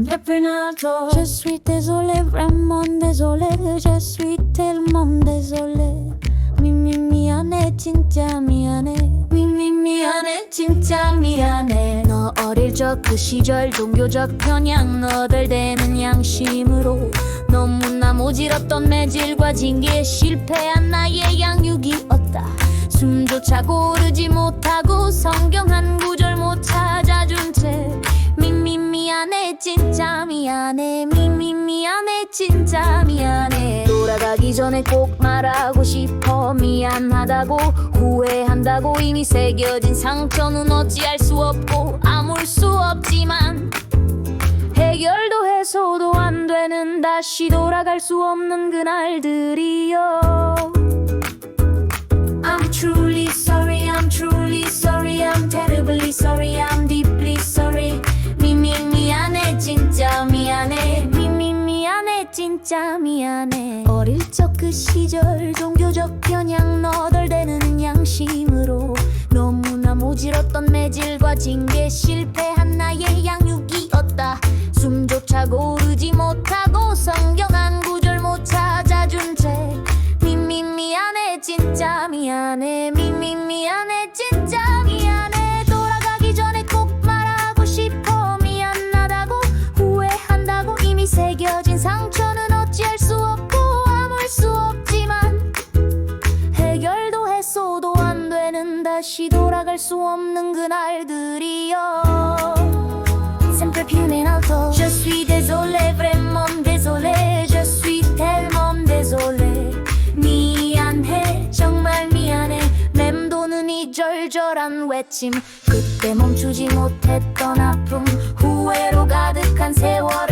Je suis désolé, vraiment désolé. Je suis tellement désolé. 미미 미안해, 진짜 미안해. 미미 미안해 진짜 미안해 너 어릴 적 그 시절 종교적 편향 너덜대는 양심으로 너무나 모질었던 매질과 징계에 실패한 나의 양육이었다 숨조차 고르지 못하고 성경 한 구절 못 찾아준 채 미미 미안해 진짜 미안해 미미 미안해 진짜 미안해. 돌아가기 전에 꼭 말하고 싶어 미안하다고 후회한다고 이미 새겨진 상처는 어찌할 수 없고 아물 수 없지만 해결도 해소도 안 되는 다시 돌아갈 수 없는 그날들이여 진짜 미안해 어릴 적 그 시절 종교적 편향 너덜대는 양심으로 너무나 모질었던 매질과 징계 실패한 나의 양육이었다. 숨조차 고르지 못하고 성경 한 구절 못 찾아준 채 미미 미안해 진짜 미안해 돌아갈 수 없는 그날들이여 Sempre più in alto Je suis désolé, vraiment désolé Je suis tellement désolé 미안해, 정말 미안해 맴도는 이 절절한 외침 그때 멈추지 못했던 아픔 후회로 가득한 세월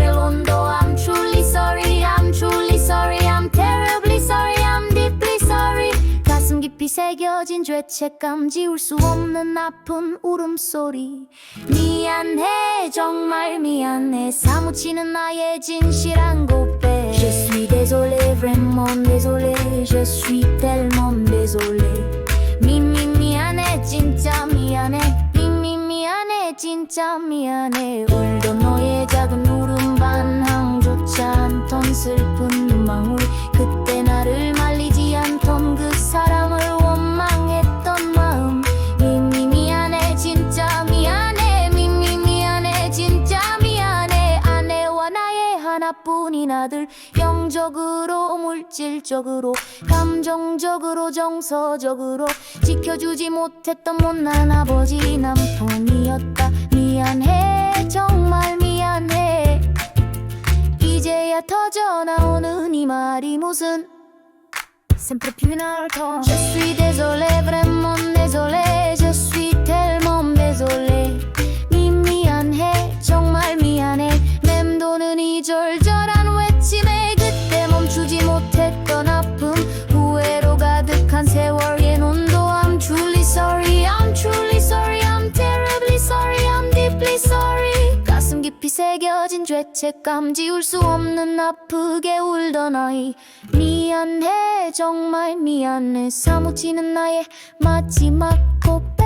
새겨진 죄책감 지울 수 없는 아픈 울음소리. 미안해 정말 미안해. 사무치는 나의 진실한 고백. Je suis désolé vraiment désolé. Je suis tellement désolé. 미미 미안해 진짜 미안해. 미미 미안해 진짜 미안해 나의 하나뿐인 아들 영적으로 물질적으로 감정적으로 정서적으로 지켜주지 못했던 못난 아버지 남편이었다. 미안해 정말 미안해. 이제야 터져 나오는 이 말이 무슨? Sempre più in alto Je suis désolé, vraiment désolé Je suis tellement désolé 새겨진 죄책감 지울 수 없는 아프게 울던 아이. 미안해 정말 미안해. 사무치는 나의 마지막 고백